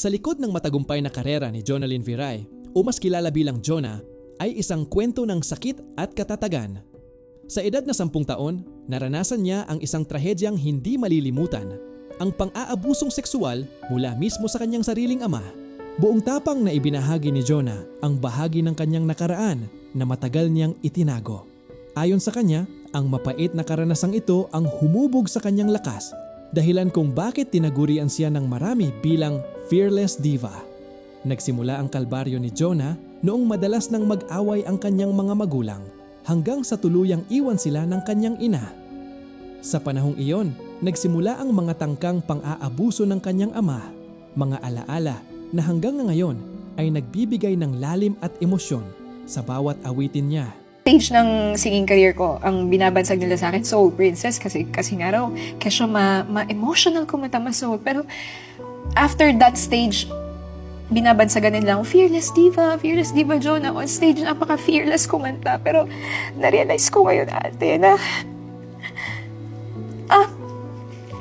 Sa likod ng matagumpay na karera ni Jonalyn Viray, o mas kilala bilang Jonah, ay isang kwento ng sakit at katatagan. Sa edad na sampung taon, naranasan niya ang isang trahedyang hindi malilimutan, ang pang-aabusong sexual mula mismo sa kanyang sariling ama. Buong tapang na ibinahagi ni Jonah ang bahagi ng kanyang nakaraan na matagal niyang itinago. Ayon sa kanya, ang mapait na karanasang ito ang humubog sa kanyang lakas dahilan kung bakit tinagurian siya ng marami bilang fearless diva. Nagsimula ang kalbaryo ni Jonah noong madalas nang mag-away ang kanyang mga magulang hanggang sa tuluyang iwan sila ng kanyang ina. Sa panahong iyon, nagsimula ang mga tangkang pang-aabuso ng kanyang ama, mga alaala na hanggang ngayon ay nagbibigay ng lalim at emosyon sa bawat awitin niya. Stage ng singing career ko, ang binabansag nila sa akin, Soul Princess, kasi, kasi nga raw, kesyo ma, ma-emotional kumanta ma soul. Pero, after that stage, binabansagan nila ako, Fearless Diva, Fearless Diva Jonah. On stage, napaka-fearless kumanta. Pero, na-realize ko ngayon, ate, na, ah,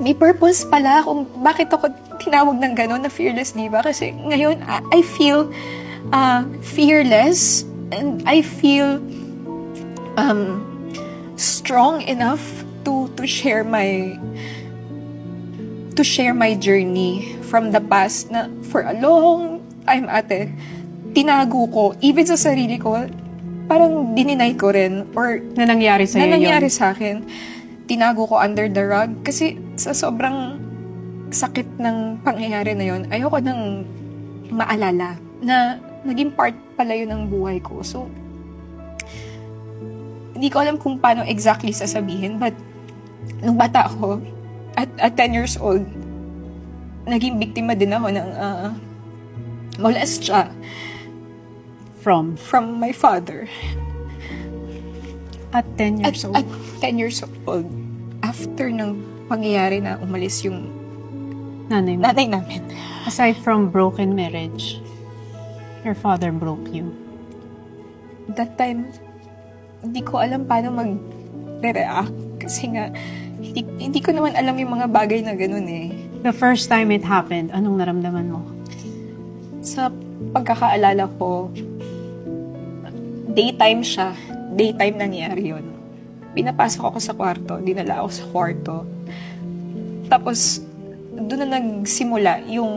may purpose pala kung bakit ako tinawag ng gano'n na Fearless Diva. Kasi ngayon, I feel uh, fearless and I feel um, strong enough to to share my to share my journey from the past na for a long time ate tinago ko even sa sarili ko parang dininay ko rin or Na nangyari sa'yo na nangyari yun? sa akin tinago ko under the rug kasi sa sobrang sakit ng pangyayari na yon ayoko nang maalala na naging part pala yun ng buhay ko so hindi ko alam kung paano exactly sasabihin, but nung bata ako, at, at 10 years old, naging biktima din ako ng uh, molestya From? from my father. At 10 At, years old? at 10 years old, after ng pangyayari na umalis yung nanay mo? nanay namin. Aside from broken marriage, your father broke you. That time, hindi ko alam paano mag-react. Kasi nga, hindi, hindi ko naman alam yung mga bagay na ganun eh. The first time it happened, anong naramdaman mo? sa pagkakaalala ko, daytime siya. Daytime nangyari yun. Pinapasok ako sa kwarto, dinala ako sa kwarto. Tapos, doon na nagsimula yung,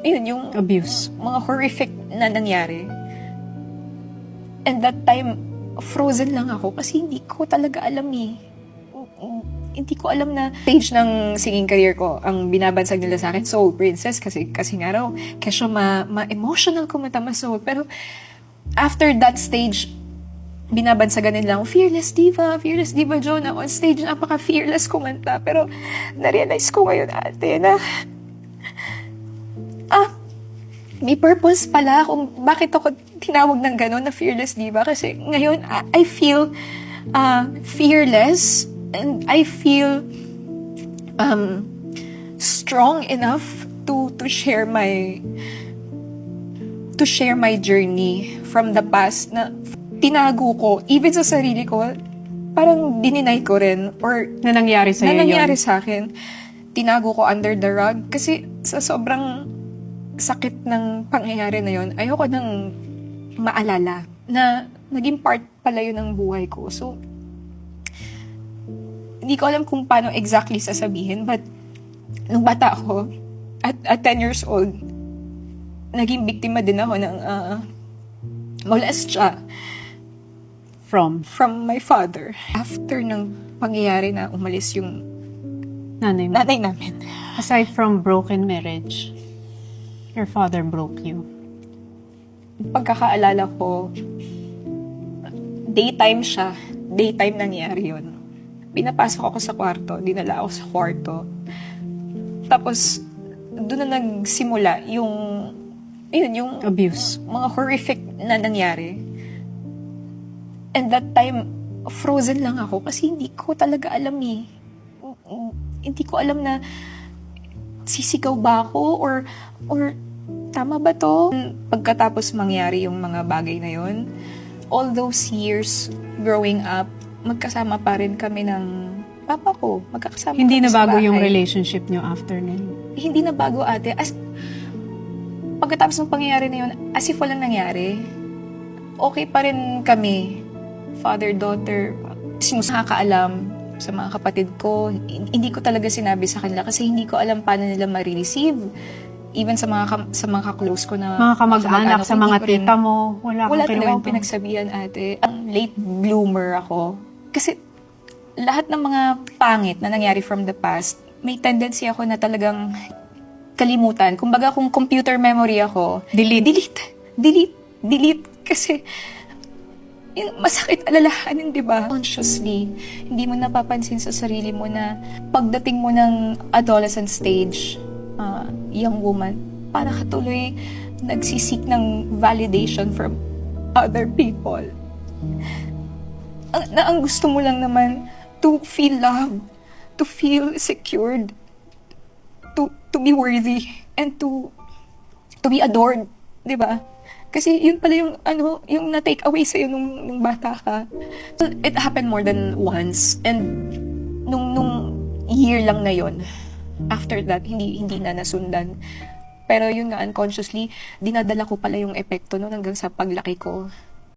yun, yung Abuse. mga horrific na nangyari. And that time, frozen lang ako kasi hindi ko talaga alam eh. Hindi ko alam na stage ng singing career ko, ang binabansag nila sa akin, Soul Princess, kasi, kasi nga raw, kesyo ma, ma-emotional kumanta ma soul. Pero, after that stage, binabansagan nila ako, Fearless Diva, Fearless Diva Jonah. On stage, napaka-fearless kumanta. Pero, na-realize ko ngayon, ate, na, may purpose pala kung bakit ako tinawag ng gano'n na fearless diva. Kasi ngayon, I, I feel uh, fearless and I feel um, strong enough to to share my to share my journey from the past na tinago ko even sa sarili ko parang dininay ko rin or Na nangyari sa'yo na nangyari yun? sa akin, tinago ko under the rug kasi sa sobrang sakit ng pangyayari na yon ayoko nang maalala na naging part pala yun ng buhay ko. So, hindi ko alam kung paano exactly sasabihin, but nung bata ako, at, at 10 years old, naging biktima din ako ng uh, molestya From? from my father. After ng pangyayari na umalis yung Nanay mo? nanay namin. Aside from broken marriage, your father broke you. Pagkakaalala ko, daytime siya. Daytime nangyari yun. Pinapasok ako sa kwarto, dinala ako sa kwarto. Tapos, doon na nagsimula yung, yun, yung Abuse. mga horrific na nangyari. And that time, frozen lang ako kasi hindi ko talaga alam eh. Hindi ko alam na sisigaw ba ako or or tama ba to? Pagkatapos mangyari yung mga bagay na yun, all those years growing up, magkasama pa rin kami ng papa ko. Magkakasama Hindi na bago yung relationship nyo after nun? hindi na bago ate. As, pagkatapos ng pangyayari na yun, as if walang nangyari, okay pa rin kami, father, daughter, sinus nakakaalam sa mga kapatid ko. Hindi ko talaga sinabi sa kanila kasi hindi ko alam paano nila ma-receive. Even sa mga kam- sa mga close ko na Mga kamag-anak, sa hindi mga ko rin- tita mo, wala wala kang talaga akong kinuwento. pinagsabihan ate. Ang late bloomer ako. Kasi lahat ng mga pangit na nangyari from the past, may tendency ako na talagang kalimutan. Kumbaga kung computer memory ako, delete, delete, delete, delete. Kasi yun, masakit alalahanin, di ba? Consciously, hindi mo napapansin sa sarili mo na pagdating mo ng adolescent stage, ah, young woman, para ka tuloy nagsisik ng validation from other people. Ang, na ang gusto mo lang naman to feel loved, to feel secured, to to be worthy and to to be adored, 'di ba? Kasi yun pala yung ano, yung na-take away sa nung, nung bata ka. So, it happened more than once and nung nung year lang na yon after that hindi hindi na nasundan. Pero yun nga unconsciously dinadala ko pala yung epekto no hanggang sa paglaki ko.